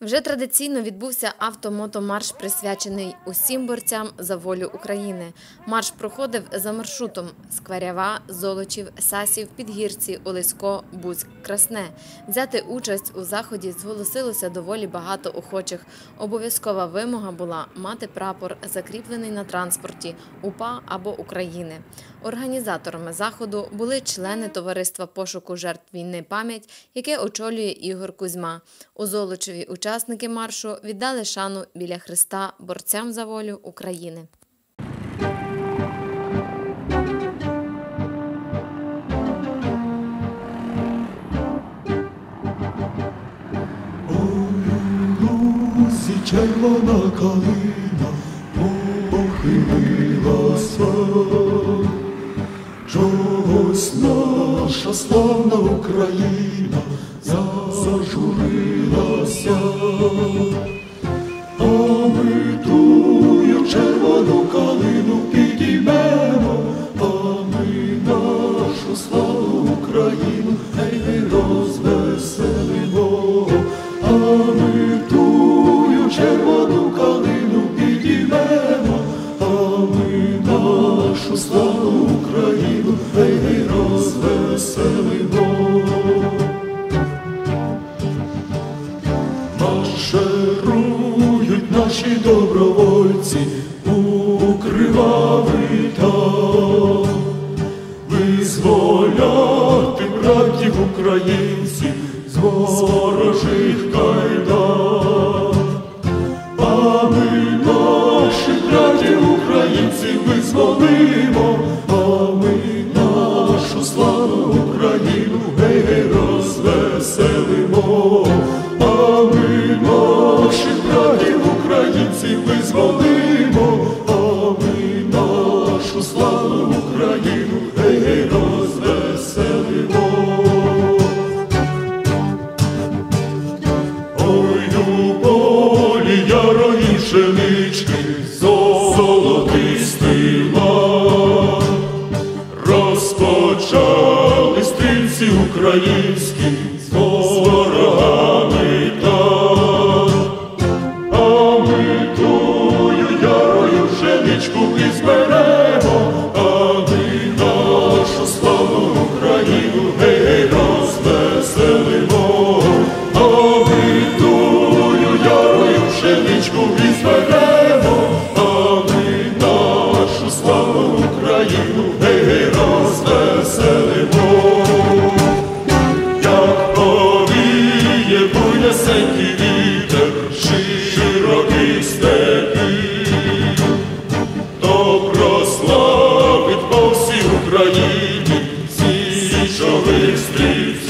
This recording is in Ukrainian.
Вже традиційно відбувся автомотомарш, присвячений усім борцям за волю України. Марш проходив за маршрутом Скварява, Золочів, Сасів, Підгірці, Олесько, Буцьк, Красне. Взяти участь у заході зголосилося доволі багато охочих. Обов'язкова вимога була мати прапор, закріплений на транспорті УПА або України. Організаторами заходу були члени товариства пошуку жертв війни пам'ять, яке очолює Ігор Кузьма. У Золочеві учасники маршу віддали шану біля Христа борцям за волю України. червона калина похилилася, чогось наша славна Україна зажурилася, ми червону калину підіймемо, а ми нашу славу Україну Марширують наші добровольці у кривавий там, визволяти братів українців з ворожих кайдан. А ми наших братів українців визволимо, а ми нашу славу Україну гей розвеселимо, українців визволимо, а ми нашу славу Україну гей розвеселимо. Ой, у полі ярої пшенички, золотистий лан. Розпочали стрільці українські Desculpe esperar. січових стрільців.